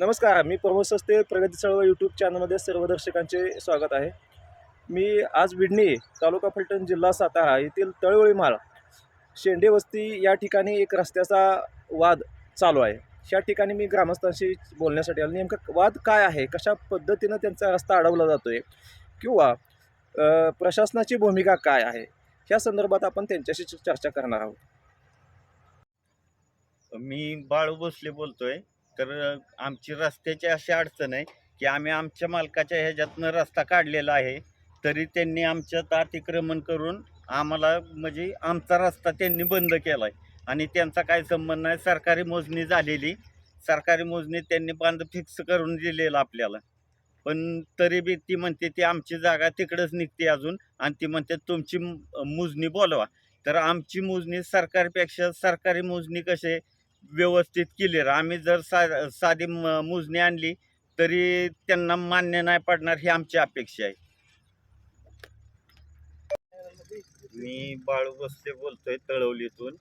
नमस्कार मी प्रमोद सस्ते प्रगती चळवळ यूट्यूब चॅनलमध्ये सर्व दर्शकांचे स्वागत आहे. मी आज विडणी तालुका फलटण जिल्हा सातारा येथील तळवळी माळ शेंडे वस्ती या ठिकाणी एक रस्त्याचा वाद चालू आहे. या ठिकाणी मी ग्रामस्थांशी बोलण्यासाठी आलो. नेमका वाद काय आहे? कशा पद्धतीनं त्यांचा रस्ता अडवला जातो आहे किंवा प्रशासनाची भूमिका काय आहे? या संदर्भात आपण त्यांच्याशी चर्चा करणार आहोत. मी बाळू भोसले बोलतोय. तर आमची रस्त्याची अशी अडचण आहे की आम्ही आमच्या मालकाच्या ह्याच्यातनं रस्ता काढलेला आहे तरी त्यांनी आमच्यात अतिक्रमण करून आम्हाला म्हणजे आमचा रस्ता त्यांनी बंद केला आहे आणि त्यांचा काय संबंध नाही सरकारी मोजणी झालेली. सरकारी मोजणी त्यांनी बांध फिक्स करून दिलेलं आपल्याला. पण तरी बी ती म्हणते ती आमची जागा तिकडंच निघते अजून. आणि ती म्हणते तुमची मोजणी बोलवा. तर आमची मोजणी सरकारपेक्षा सरकारी मोजणी कसे व्यवस्थित क्लिअर आम्ही जर सा साधी म- मोजणी आणली तरी त्यांना मान्य नाही पडणार ही आमची अपेक्षा आहे. मी बाळू बस्ते बोलतोय तळवलीतून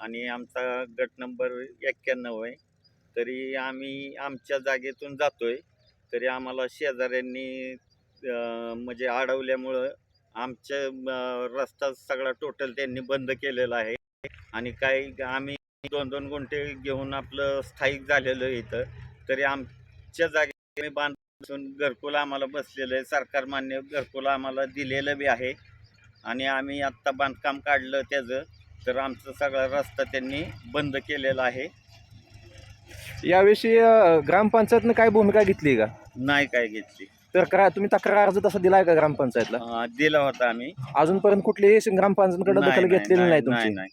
आणि आमचा गट नंबर एक्क्याण्णव आहे. तरी आम्ही आमच्या जागेतून जातोय. तरी आम्हाला शेजाऱ्यांनी म्हणजे अडवल्यामुळं आमच्या रस्ता सगळा टोटल त्यांनी बंद केलेला आहे. आणि काही आम्ही दोन दोन गुंठे घेऊन आपलं स्थायिक झालेलं आहे इथं. तरी आमच्या जागे बांधून घरकुल आम्हाला बसलेलं आहे. सरकार मान्य घरकुल आम्हाला दिलेलं बी आहे. आणि आम्ही आत्ता बांधकाम काढलं त्याचं. तर आमचा सगळा रस्ता त्यांनी बंद केलेला आहे. याविषयी ग्रामपंचायतनं काय भूमिका घेतली का? नाही काय घेतली. तर करा तुम्ही तक्रार अर्ज तसा दिलाय का ग्रामपंचायतला? दिला होता आम्ही. अजूनपर्यंत कुठलीही ग्रामपंचायतकडे दखल घेतलेली नाही नाही तुमची? नाही.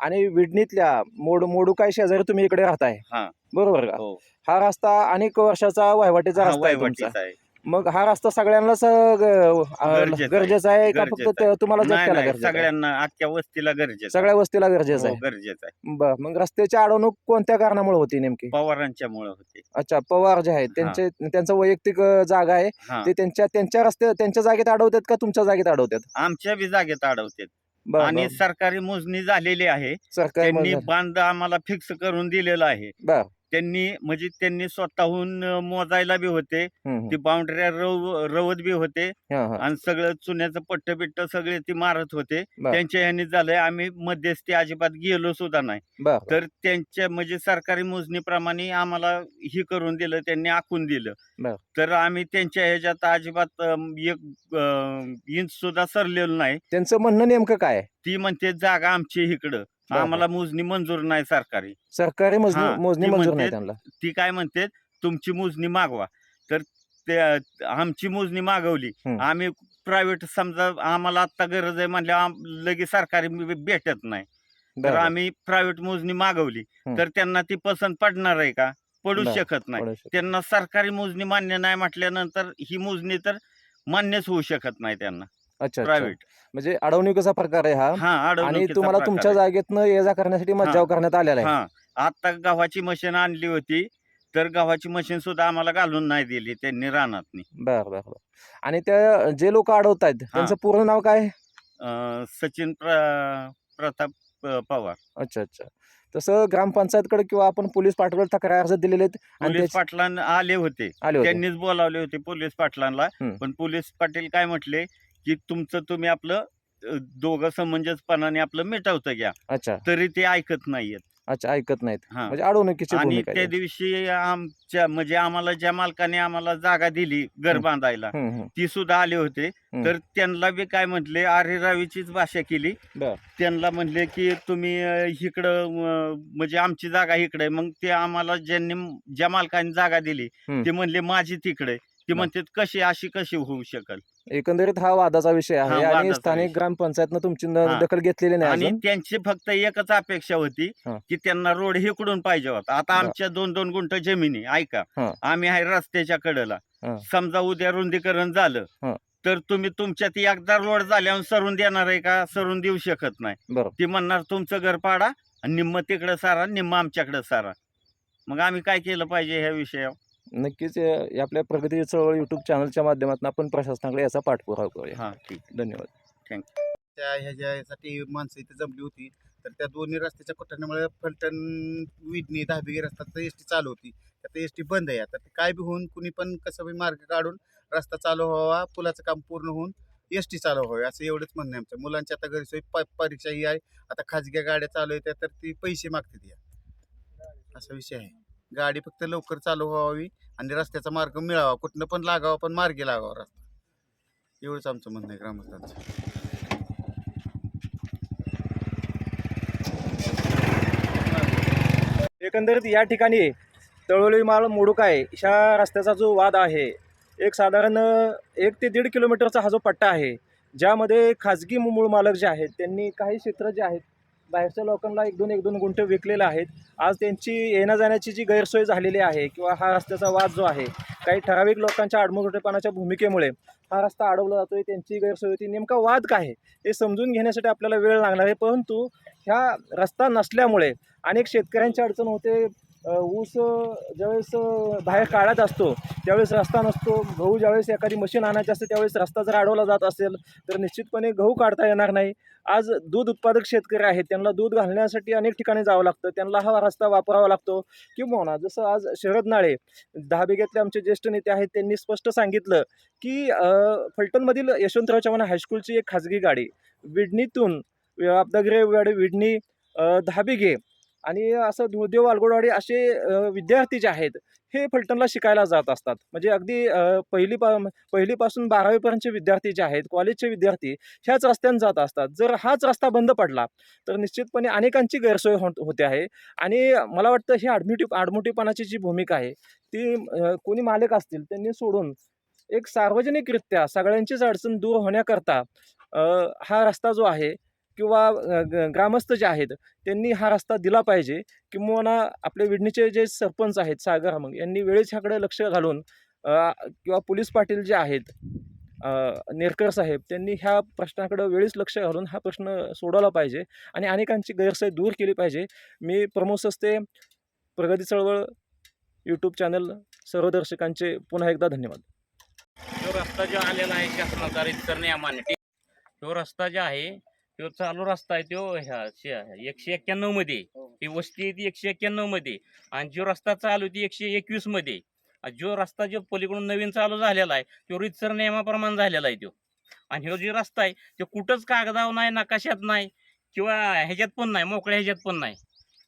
आणि विडणीतल्या मोड मोडू काय शेजारी तुम्ही इकडे राहताय. हा. बरोबर का? हो. हा रस्ता अनेक वर्षाचा वहिवाटीचा रस्ता आहे तुमचा. वहिवाटीचा आहे. मग हा रस्ता सगळ्यांनाच अ, ग- अ, गरजेचा आहे. गरजेचा आहे का गरजेचा फक्त त- तुम्हाला नाही एकट्याला नाही गरजेचा आहे? सगळ्यांना अख्ख्या वस्तीला गरजेचं आहे. सगळ्या वस्तीला गरजेचं हो, आहे. गरजेचं आहे. बर मग रस्त्याची अडवणूक कोणत्या कारणामुळे होती नेमकी? पवारांच्या मुळे होते. अच्छा पवार जे आहेत त्यांचे त्यांचं वैयक्तिक अ, जागा आहे. हा. ते त्यांच्या त्यांच्या रस्ते त्यांच्या जागेत अडवतात का तुमच्या जागेत अडवतात? आमच्या बी जागेत अडवतात. बर, आणि बर. सरकारी मोजणी झालेली आहे सरकारी त्यांनी मदत- बांध आम्हाला फिक्स करून दिलेला आहे बर. त्यांनी म्हणजे त्यांनी स्वतःहून मोजायला बी होते. ती बाउंड्री रव रवत बी होते. आणि सगळं चुन्याचं पट्ट बिट्ट सगळे ती मारत होते. त्यांच्या ह्यानी झालंय आम्ही मध्यस्थी अजिबात गेलो सुद्धा नाही तर त्यांच्या म्हणजे सरकारी मोजणीप्रमाणे आम्हाला ही करून दिलं त्यांनी आखून दिलं. तर आम्ही त्यांच्या ह्याच्यात अजिबात एक इंच सुद्धा सरलेलो नाही त्यांचं म्हणणं नेमकं काय? ती म्हणते जागा आमची इकडं. आम्हाला मोजणी मंजूर नाही सरकारी सरकारी मोजणी हा, मोजणी ती मंजूर नाही म्हणते- त्यांना ती काय म्हणते तुमची मोजणी मागवा तर ते आमची मोजणी मागवली हम्म. आम्ही प्रायव्हेट समजा आम्हाला आत्ता गरज आहे म्हणल्या लगेच सरकारी बी- भेटत नाही तर बर. आम्ही प्रायव्हेट मोजणी मागवली हम्म. तर त्यांना ती पसंत पडणार आहे का पडू बर. शकत नाही. त्यांना सरकारी मोजणी मान्य नाही म्हटल्यानंतर ही मोजणी तर मान्यच होऊ शकत नाही त्यांना अच्छा अच्छा. प्रायव्हेट. म्हणजे अडवणुकीचा प्रकार आहे हा. हा आणि अडवणुकीचा तुम्हाला प्रकार तुमच्या आहे. जागेतनं ये जा करण्यासाठी मज्जाव करण्यात आलेला आहे. हा. आता गव्हाची मशीन आणली होती तर गव्हाची मशीन सुद्धा आम्हाला घालून नाही दिली त्यांनी रानात बर बर बर. आणि त्या जे लोक अडवत आहेत त्यांचं पूर्ण नाव काय आहे? सचिन प्र- प्रताप पवार. अच्छा अच्छा. तसं ग्रामपंचायतकडे किंवा आपण पोलीस पाठवले तक्रार अर्ज दिलेले आहेत आणि पोलीस त्याच- पाटलां आले होते. आले होते. त्यांनीच बोलावले होते पोलीस पाटलांना. हम्म. पण पोलीस पाटील काय म्हटले की तुमचं तुम्ही आपलं दोघं समंजसपणाने आपलं मिटवतं घ्या अच्छा तरी ते ऐकत नाहीयेत अच्छा ऐकत नाहीत हा म्हणजे अडवणुकीची आणि भूमिका त्या आहे. दिवशी आमच्या म्हणजे आम्हाला ज्या मालकाने आम्हाला जागा दिली घर. बांधायला. ती सुद्धा आले होते. तर त्यांना बी काय म्हटले आरे रावीचीच भाषा केली बर. त्यांना म्हणले की तुम्ही अं, इकडं अं, म्हणजे आमची जागा इकडे मग ते आम्हाला ज्यांनी ज्या मालकाने जागा दिली. ते म्हणले माझी तिकडे ते. म्हणतात कशी अशी कशी होऊ शकल एकंदरीत हा वादाचा विषय आहे आणि वादाचा स्थानिक विषय. ग्रामपंचायतनं तुमची न- हा. दखल घेतलेली नाही आणि अजून त्यांची फक्त एकच अपेक्षा होती हा. की त्यांना रोड हिकडून पाहिजे होता आता. आमच्या दोन दोन गुंठ जमिनी ऐका हा. आम्ही आहे रस्त्याच्या कडेला हा. समजा उद्या रुंदीकरण झालं. तर तुम्ही तुमच्यात एकदा रोड झाल्यावर सरून देणार आहे का सरून देऊ शकत नाही ती म्हणणार तुमचं घर पाडा आणि निम्म तिकडं सारा निम्म आमच्याकडे सारा मग आम्ही काय केलं पाहिजे ह्या विषयावर नक्कीच या आपल्या प्रगती चळवळ युट्यूब चॅनलच्या माध्यमातून आपण प्रशासनाकडे याचा पाठपुरावा करूया. हा. ठीक धन्यवाद. त्या ह्याच्यासाठी माणसं इथे जमली होती तर त्या दोन्ही रस्त्याच्या कोठण्यामुळे फलटण विडणी रस्ता तर एस टी चालू होती. त्यात एस टी बंद आहे. आता ते काय बी होऊन कुणी पण कसं बी मार्ग काढून रस्ता चालू व्हावा पुलाचं काम पूर्ण होऊन एस टी चालू व्हावी असं एवढंच म्हणणं आहे आमचं. मुलांची आता गैरसोय प परीक्षा ही आहे. आता खाजगी गाड्या चालू आहेत तर ती पैसे मागतात या. असा विषय आहे. गाडी फक्त लवकर चालू व्हावी आणि रस्त्याचा मार्ग मिळावा. कुठनं पण लागावा पण मार्गी लागावा रस्ता. एवढंच आमचं म्हणणं आहे ग्रामस्थांचं. एकंदरीत या ठिकाणी तळोळी माळ मोडुकाय ह्या रस्त्याचा जो वाद आहे एक साधारण एक ते दीड किलोमीटरचा हा जो पट्टा आहे ज्यामध्ये खाजगी मूळ मालक जे आहेत त्यांनी काही क्षेत्र जे आहेत बाहेरच्या लोकांना एक दोन एक दोन गुंठे विकलेले आहेत. आज त्यांची येण्या जाण्याची जी गैरसोय झालेली आहे किंवा हा रस्त्याचा वाद जो आहे काही ठराविक लोकांच्या आडमुठेपणाच्या भूमिकेमुळे हा रस्ता अडवला जातोय त्यांची गैरसोय होती. नेमका वाद काय आहे हे समजून घेण्यासाठी आपल्याला वेळ लागणार आहे. परंतु ह्या रस्ता नसल्यामुळे अनेक शेतकऱ्यांची अडचण होते ऊस ज्यावेळेस बाहेर काढत असतो त्यावेळेस रस्ता नसतो. गहू ज्यावेळेस एखादी मशीन आणायची असते त्यावेळेस रस्ता जर अडवला जात असेल तर निश्चितपणे गहू काढता येणार नाही. आज दूध उत्पादक शेतकरी आहेत त्यांना दूध घालण्यासाठी अनेक ठिकाणी जावं लागतं. त्यांना हा रस्ता वापरावा लागतो. किंवा जसं आज शरद नाळे दहा बिघ्यातले आमचे ज्येष्ठ नेते आहेत त्यांनी स्पष्ट सांगितलं की फलटणमधील यशवंतराव चव्हाण हायस्कूलची एक खाजगी गाडी विडणीतून आपदागिरे विडणी अ, दहाबिघे आणि असं दुर्देव वालगोडवाडी असे विद्यार्थी जे आहेत हे फलटणला शिकायला जात असतात. म्हणजे अगदी पहिली पा पहिलीपासून बारावीपर्यंतचे विद्यार्थी जे आहेत कॉलेजचे विद्यार्थी ह्याच रस्त्याने जात असतात. जर हाच रस्ता बंद पडला तर निश्चितपणे अनेकांची गैरसोय होत होते आहे. आणि मला वाटतं ही आडमुटी आडमुटीपणाची जी भूमिका आहे ती कोणी मालक असतील त्यांनी सोडून एक सार्वजनिकरित्या सगळ्यांचीच अडचण दूर होण्याकरता हा रस्ता जो आहे किंवा ग- ग्रामस्थ जे आहेत त्यांनी हा रस्ता दिला पाहिजे किंवा आपले विडणीचे जे सरपंच आहेत सागर मग यांनी वेळेस ह्याकडे लक्ष घालून किंवा पोलीस पाटील जे आहेत नेरकर साहेब त्यांनी ह्या प्रश्नाकडं वेळीच लक्ष घालून हा प्रश्न सोडवला पाहिजे आणि अनेकांची गैरसोय दूर केली पाहिजे. मी प्रमोद सस्ते प्रगती चळवळ यूट्यूब चॅनल सर्व दर्शकांचे पुन्हा एकदा धन्यवाद. तो रस्ता जो आलेला आहे शासनाचा करणे नियमाने ते- तो रस्ता जो आहे तो चालू रस्ता आहे तो ह्या एकशे एक्क्याण्णवमध्ये. ती वस्ती आहे ती एकशे एक्क्याण्णवमध्ये. आणि जो रस्ता चालू ती एकशे एकवीसमध्ये. जो रस्ता जो पलीकडून नवीन चालू झालेला आहे तो रितसर नियमाप्रमाणे झालेला आहे तो. आणि ह्यो जो रस्ता आहे तो कुठंच कागदावर नाही नकाशात नाही किंवा ह्याच्यात पण नाही मोकळ्या ह्याच्यात पण नाही.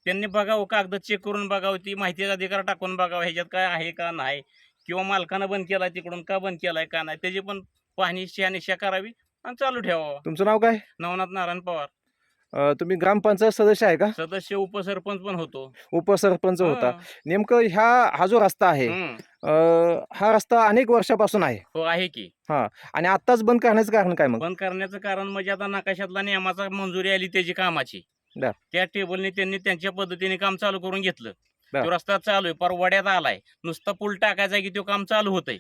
त्यांनी बघावं कागद चेक करून बघावं ती माहितीचा अधिकार टाकून बघावं ह्याच्यात काय आहे का नाही किंवा मालकानं बंद केलाय तिकडून का बंद केलाय का नाही त्याची पण पाहणी शहानिशा करावी आणि चालू ठेवावं. तुमचं नाव काय? नवनाथ नारायण पवार. अ, तुम्ही ग्रामपंचायत सदस्य आहे का? सदस्य उपसरपंच पण होतो. उपसरपंच होता. हं, नेमकं ह्या हा जो रस्ता आहे हं. अ, हा रस्ता अनेक वर्षापासून आहे. हो आहे की. आणि आत्ताच बंद करण्याचं कारण काय मग? बंद करण्याचं कारण म्हणजे आता नकाशातला नियमाचा मंजुरी आली त्याची कामाची. बर. त्या टेबलने त्यांनी त्यांच्या पद्धतीने काम चालू करून घेतलं. तो रस्ता चालू आहे पर वड्यात आलाय. नुसता पूल टाकायचा की तो काम चालू होतंय.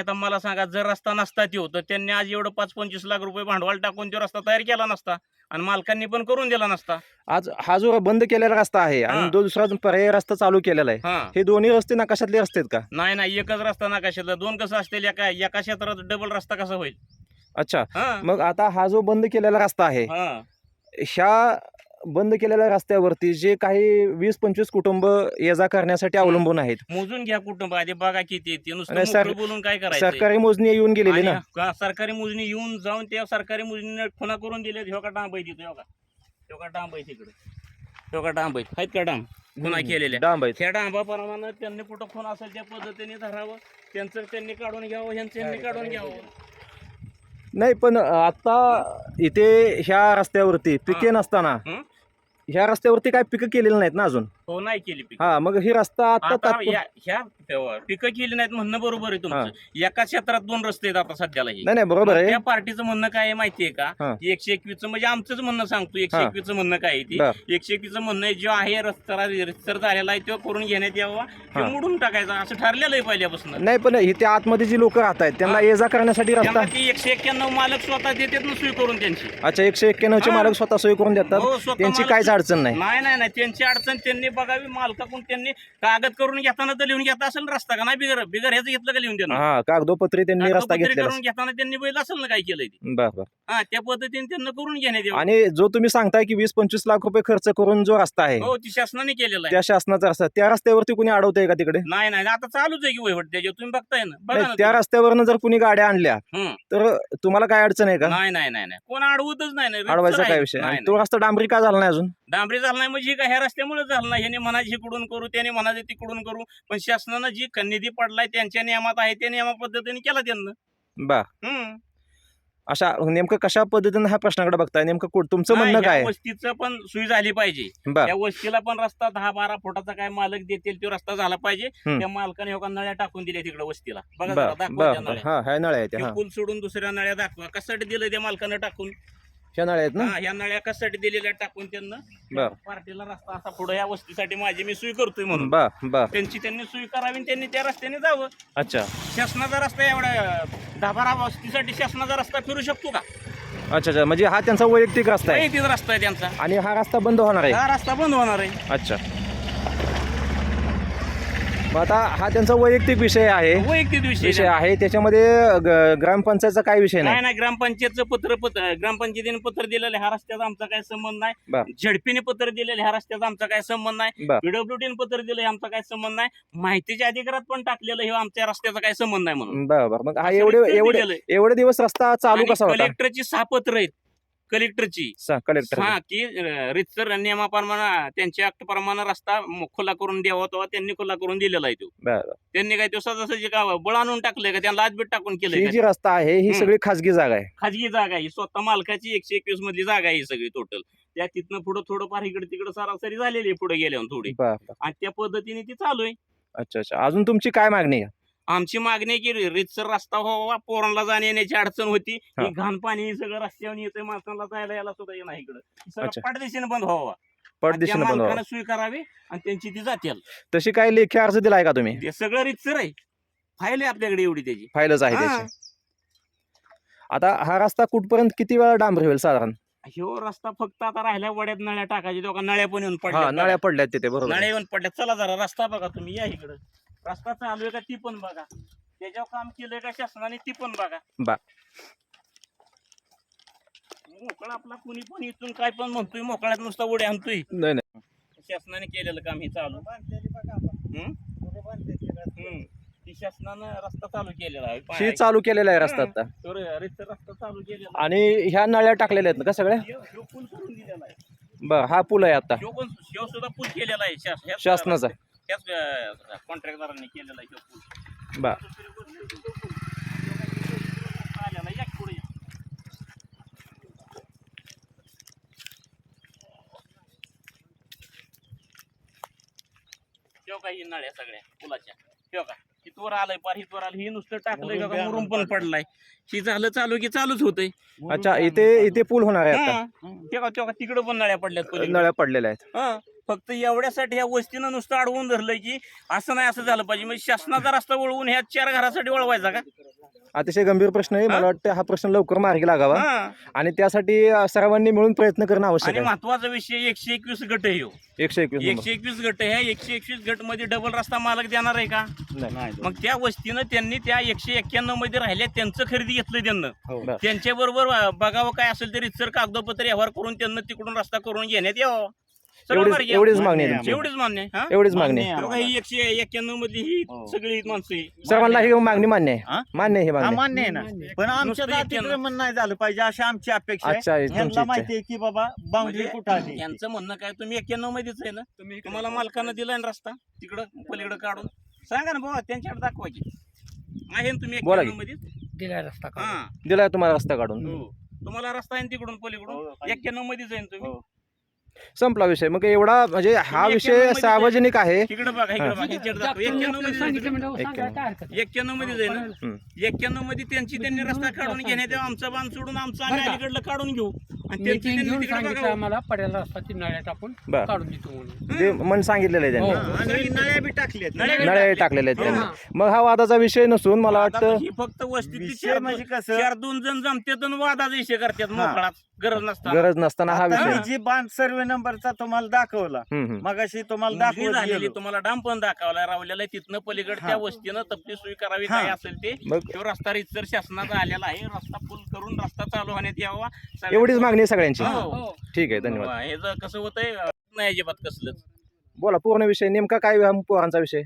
आता मला सांगा जर रस्ता नसता तो तर त्यांनी आज एवढं पाच पंचवीस लाख रुपये भांडवल टाकून तो रस्ता तयार केला नसता आणि मालकांनी पण करून दिला नसता. आज हा जो बंद केलेला रस्ता आहे आणि. जो दुसरा पर्यायी रस्ता चालू केलेला आहे हा. दोन्ही रस्ते नकाशातले रस्ते आहेत का? नाही नाही एकच रस्ता नकाशातला. दोन कसं असतील एका एका क्षेत्रात डबल रस्ता कसा होईल? अच्छा. मग आता हा जो बंद केलेला रस्ता आहे हा. ह्या बंद केलेल्या रस्त्यावरती जे काही वीस पंचवीस कुटुंब ये जा करण्यासाठी अवलंबून आहेत. मोजून घ्या कुटुंब. आधी बघा किती येते नुसतं आणि सर- मोकळं बोलून काय करायचं सरकारी मोजणी येऊन गेलेली ना. का सरकारी मोजणी येऊन जाऊन त्या सरकारी मोजणीने खुना करून दिले ह्यो का डांब आहे तिथं? ह्यो का? ह्यो का डांब आहे तिकडे? ह्यो का डांब आहे आहेत का डांब? खुना. केलेल्या. डांब आहेत. त्या डांबाप्रमाणे त्यांनी कुठं खून असेल त्या पद्धतीने धरावं. त्यांचं त्यांनी काढून घ्यावं ह्यांचं यांनी काढून घ्यावं. नाही पण आता इथे ह्या रस्त्यावरती पिके नसताना हं? ह्या रस्त्यावरती काय पिकं केलेली नाहीत ना अजून? हो नाही केली पीक. हा मग ही रस्ता आता आता तात्पुर- या- ह्या पिकं केली नाहीत म्हणणं बरोबर आहे तुमचं. एका क्षेत्रात दोन रस्ते आहेत आता सध्याला हे नाही नाही बरोबर आहे. त्या पार्टीचं म्हणणं काय आहे माहितीये का? हा. की एकशे एकवीस म्हणजे आमचंच म्हणणं सांगतो. एकशे हा. एकवीस म्हणणं काय आहे ती. एकशे एकवीस म्हणणं आहे जो आहे रस्ता रिस्तर झालेला आहे तो करून घेण्यात यावा. हा. तो मोडून टाकायचा. असं ठरलेलं आहे पहिल्यापासून. नाही पण इथे आतमध्ये जी लोक राहत आहेत त्यांना हा. ये जा करण्यासाठी रस्ता ती एकशे एक्क्याण्णव मालक स्वतः देतात ना सोय करून त्यांची. अच्छा एकशे एक्क्याण्णवचे हा. मालक स्वतः सोय करून देतात? हो, स्वतः त्यांची मालक- काहीच अडचण नाही. नाही नाही नाही. त्यांची अडचण त्यांनी बघावी. मालकाकडून त्यांनी कागद करून घेताना तर लिहून घेता. असेल ना रस्ता का? नाही बिगर बिगर ह्याचं घेतलं का लिहून हा कागदोपत्री त्यांनी रस्ता कागदोपत्री घेतलेला करून घेताना त्यांनी बैल असेल ना काय केलंय ते? बर बर. हा त्या पद्धतीने त्यांना करून घेण्यात यावं. आणि जो तुम्ही सांगताय की वीस पंचवीस लाख रुपये खर्च करून जो रस्ता आहे हो ती शासनाने केलेला आहे. त्या शासनाचा रस्ता त्या रस्त्यावरती कुणी अडवतंय का तिकडे? नाही नाही आता चालूच आहे की वहिवट त्याच्यावर तुम्ही बघताय ना. बघा नाही, ना त्या तुम्ही. रस्त्यावरनं जर कुणी गाड्या आणल्या हम्म. तर तुम्हाला काय अडचण आहे का? नाही नाही नाही नाही. कोण अडवतच नाही ना. रितसर अडवायचा आहे. काय विषय? नाही, आणि तो रस्ता डांबरी का झाला नाही अजून? नाही. डांबरी झाला नाही म्हणजे काय ह्या रस्त्यामुळे झालं नाही. ह्याने म्हणायचे इकडून करू त्याने म्हणायचे तिकडून करू. पण शासनानं जी निधी पडलाय त्यांच्या नियमात आहे त्या नियमा पद्धतीने केला त्यांना. बा. हम्म. अशा नेमकं कशा पद्धतीने हा प्रश्नाकडे बघताय? नेमकं कुठ- तुमचं नाही, म्हणणं ह्या काय? वस्तीचं पण सोय झाली पाहिजे. बर त्या वस्तीला पण रस्ता दहा बारा फुटाचा काय मालक देतील तो रस्ता झाला पाहिजे. हम्म. त्या मालकाने हो का नळ्या टाकून दिल्या तिकडे वस्तीला. बघा बर जरा, दाखवा त्या बर नळ्या. हा ह्या नळ्या आहेत त्या, ते हा पूल सोडून दुसऱ्या नळ्या दाखवा. कशासाठी दिलं त्या मालकानं टाकून? ह्या नळ्या आहेत ना? हा ह्या नळ्या कशासाठी दिलेल्या टाकून त्यांना. बर. पार्टीला रस्ता असा पुढे या वस्तीसाठी माझी मी सोय करतोय म्हणून. बर बर. त्यांची त्यांनी सोय करावी आणि त्यांनी त्या रस्त्याने जावं. अच्छा. शासनाचा रस्ता एवढा दहा बारा वस्तीसाठी शासनाचा रस्ता फिरू शकतो का? अच्छा अच्छा. म्हणजे हा त्यांचा वैयक्तिक रस्ता आहे. माहितीच रस्ता आहे त्यांचा. आणि हा रस्ता बंद होणार आहे? हा रस्ता बंद होणार आहे. अच्छा. मग आता हा त्यांचा वैयक्तिक विषय आहे. वैयक्तिक विषय विषय आहे. त्याच्यामध्ये ग- ग्रामपंचायतचा काय विषय नाही? नाही नाही ग्रामपंचायतचं पत्र पत्र ग्रामपंचायतीने पत्र दिलेलं ह्या रस्त्याचा आमचा काय संबंध बर. नाही झडपीने पत्र दिलेलं ह्या रस्त्याचा आमचा काय संबंध नाही. बर. पीडब्ल्यूडीने पत्र दिलं आमचा काय संबंध नाही. माहितीच्या अधिकारात पण टाकलेलं हे आमच्या रस्त्याचा काय संबंध नाही म्हणून. बरोबर मग हा एवढे एवढे दिवस रस्ता चालू कसा होता? कलेक्टरची सहा पत्र आहेत. कलेक्टरची कलेक्टर हा की रितसर नियमाप्रमाणे त्यांच्या ऍक्ट प्रमाणे रस्ता खुला करून द्यावा तेव्हा त्यांनी खुला करून दिलेला आहे तो. त्यांनी काय तो सहजासहजी का बळ आणून टाकलंय का? त्यांना लाचबीट टाकून केलंय ही का? जी रस्ता आहे ही. सगळी खाजगी जागा आहे. खाजगी जागा आहे. ही स्वतः मालकाची एकशे एकवीस मधली जागा आहे ही सगळी टोटल त्या तिथनं पुढं थोडं फार इकडे तिकडे सरासरी झालेली आहे पुढे गेल्यावर थोडी. आणि त्या पद्धतीने ती चालू आहे. अच्छा अच्छा. अजून तुमची काय मागणी आहे? आमची मागणी की रितसर रस्ता व्हावा पोरांना जाण्या येण्याची अडचण होती. हा. ही घाण पाणी हे सगळं रस्त्यावर येतंय माणसाला जायला यायला सुद्धा येणार इकडं. सगळं अच्छा. पाठदिशीने बंद व्हावा. पडदिशीनं त्या बंद व्हावं. मालकानं सोय करावी आणि त्यांची ती जातील तशी काय लेखी अर्ज दिलाय का तुम्ही? ते सगळं रितसर आहे. फाईल आहे आपल्याकडे एवढी त्याची. फाईलच आहे हा. त्याची. आता हा रस्ता कुठपर्यंत किती वेळा डांबरी होईल साधारण? ह्यो रस्ता फक्त आता राहिल्या वड्यात नळ्या टाकायची दोघा नळ्या पण येऊन हा पडल्या नळ्या पडल्यात तिथे बरोबर. नळ्या. येऊन पडल्या चला जरा रस्ता बघा तुम्ही या इकडं. रस्ता चालू आहे का ती पण बघा. त्याच्यावर काम केलंय का शासनाने ती पण बघा. बा. मोकळा आपला कुणी पण इथून काय पण म्हणतोय मोकळ्यात नुसता उड्या आणतोय. नाही नाही. शासनाने केलेलं काम हे चालू. हम्म? हम्म. ती शासनानं रस्ता चालू केलेला आहे. चालू केलेला आहे रस्ता आता. तर रितसर रस्ता चालू केलेला. आणि ह्या नळ्या टाकलेल्या आहेत ना का सगळ्या? ह्यो- ह्यो पूल करून दिलेला आहे. हा पूल आहे आता. ह्यो पण ह्यो सुद्धा पूल केलेला आहे. शास- ह्याच- शासनाचा. त्याच कॉन्ट्रॅक्टदारांनी केलेला आहे पूल. आलेला. या की पुढे या. का ही नळ्या सगळ्या पुलाच्या? का? आलंय पार हितवर आलं ही नुसतं टाकलंय का का मुरुम पण पडलाय. ही झालं चालू की चालूच होतंय. अच्छा इथे इथे पूल होणार आहे आता. तेव्हा तिकडे पण नळ्या पडल्यात पलीकडे. नळ्या पडलेल्या आहेत. हा. फक्त एवढ्यासाठी ह्या वस्तीनं नुसतं अडवून धरलंय की असं नाही असं झालं पाहिजे. म्हणजे शासनाचा रस्ता वळवून ह्या चार घरासाठी वळवायचा का? अतिशय गंभीर प्रश्न आहे. हा? मला वाटतं हा प्रश्न लवकर मार्गी लागावा. हा. आणि त्यासाठी अ, सर्वांनी मिळून प्रयत्न करणं आवश्यक आणि आहे. महत्त्वाचा विषय एकशे एकवीस गट आहे ह्यो. एकशे एकवीस नंबर. एकशे एकवीस गट आहे ह्या एकशे एकवीस गटमध्ये डबल रस्ता मालक देणार आहे का? नाही. मग त्या वस्तीनं त्यांनी त्या एकशे एक्क्याण्णवमध्ये राहिल्या त्यांचं खरेदी घेतलं त्यांना. बरं. त्यांच्या बरोबर बघावं काय असेल तरी सर कागदपत्र व्यवहार करून त्यांना तिकडून रस्ता करून घेण्यात यावं. एवढीच मागणी आहे आहे तुमची एवढीच मान्य आहे हा? एवढीच मागणी आहे. तेव्हा ही एकशे एक्क्याण्णव मधली ही हो. सगळी माणसं ही. सर्वांना ही मागणी मान्य आहे हा? मान्य आहे ही हा मागणी मान्य आहे ना पण आमच्या नुसतं इतक्यानं. अतिक्रमण नाही झालं पाहिजे अशी आमची अपेक्षा आहे अच्छा ही तुमची ह्यांना इच्छा माहिती आहे की बाबा बाउंड्री म्हणजे कुठं आली यांचं म्हणणं काय तुम्ही एक्क्याण्णव मध्येच आहे ना तुम्हाला मालकानं दिलाय ना रस्ता तिकडं पलीकडं काढून सांगा ना बाबा त्यांच्याकडे दाखवा की आहे ना तुम्ही बोला की. एक्क्याण्णवमध्ये दिलाय रस्ता हा. दिलाय तुम्हाला रस्ता काढून हो. तुम्हाला रस्ता आहे ना तिकडून पलीकडून हो. एक्क्याण्णव मध्येच आहे ना तुम्ही हो. संपला विषय मग एवढा म्हणजे हा विषय सार्वजनिक आहे इकडे बघा इकडे हा. बघा ह्याच्याकडे दाखवा. जागतिक एक्क्याण्णवमध्ये सांगितलं म्हणजे एक्क्याण्णव. सांगायला काय हरकत नाही. एक्क्याण्णवमध्ये जाईल ना हम्म. एक्क्याण्णवमध्ये त्यांची त्यांनी रस्ता काढून घेण्यात यावा, आमचा बांध सोडून आमचा आम्ही बरं का? अलीकडलं काढून घेऊ आणि त्यांची मीटिंग त्यांनी घेऊन तिकडे सांगितलं बघावं. आम्हाला पड्याला रस्ता ती नळ्या टाकून बर काढून देतो म्हणून जे मन सांगितलेलं आहे हो. त्यांनी आणि नळ्या बी टाकल्यात नळ्या बी नळ्या टाकले. टाकलेल्या आहेत हो. त्यांनी मग हा वादाचा विषय नसून मला आता वाटतं ही फक्त वस्तीतली विषय चार म्हणजे दोन- कसं चार दोन जण जमतात आणि वादाचा विषय करतात मोकळाच गरज नसताना गरज नसताना हा आता विषय जी बांध सर्वे नंबरचा तुम्हाला दाखवला हम्म, हम्म. मगाशी तुम्हाला दाखवत झालेली. तुम्हाला डाम पण दाखवला रावलेला आहे तिथनं पलीकडे त्या हा. वस्तीनं तपली सोयी करावी हा. काय असेल ते मग तो रस्ता रितसर शासनाचा आलेला आहे रस्ता फुल करून रस्ता चालू होण्यात यावा सगळ्या- एवढीच मागणी आहे सगळ्यांची हो. हो ठीक आहे धन्यवाद हे जर कसं होतंय नाही अजिबात कसलंच बोला पूर्ण विषय नेमका काय हा पोरांचा विषय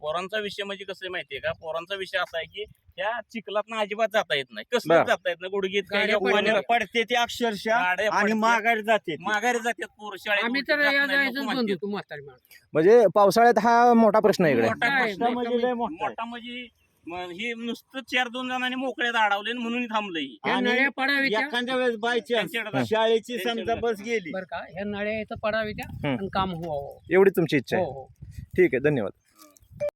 पोरांचा विषय म्हणजे कसं आहे माहितीये का पोरांचा विषय असा आहे की त्या चिखलात अजिबात जाता येत नाही बरं. जाता येत नाही पडल्या. पडते ते अक्षरशः गाड्या आणि. माघारी जाते माघारी जातात पोर शाळेत आम्ही उलटी तर जात या नाही, जायचं नको बंद म्हणतात. होतो म्हातारी माणसं. म्हणजे पावसाळ्यात हा मोठा प्रश्न आहे इकडे मोठा प्रश्न म्हणजे लय मोठा आहे. मोठा म्हणजे म- हे नुसतं चार दोन जणांनी मोकळ्यात अडवले आणि म्हणून थांबलंय ह्या आणि नळ्या पडावीच्या एखाद्या वेळेस बाय त्यांच्याकडे शाळेची समजा. बस गेली बरं का ह्या नळ्या इथं पडावीच्या हम्म. आणि काम व्हावं एवढी तुमची इच्छा हो आहे हो ठीक आहे धन्यवाद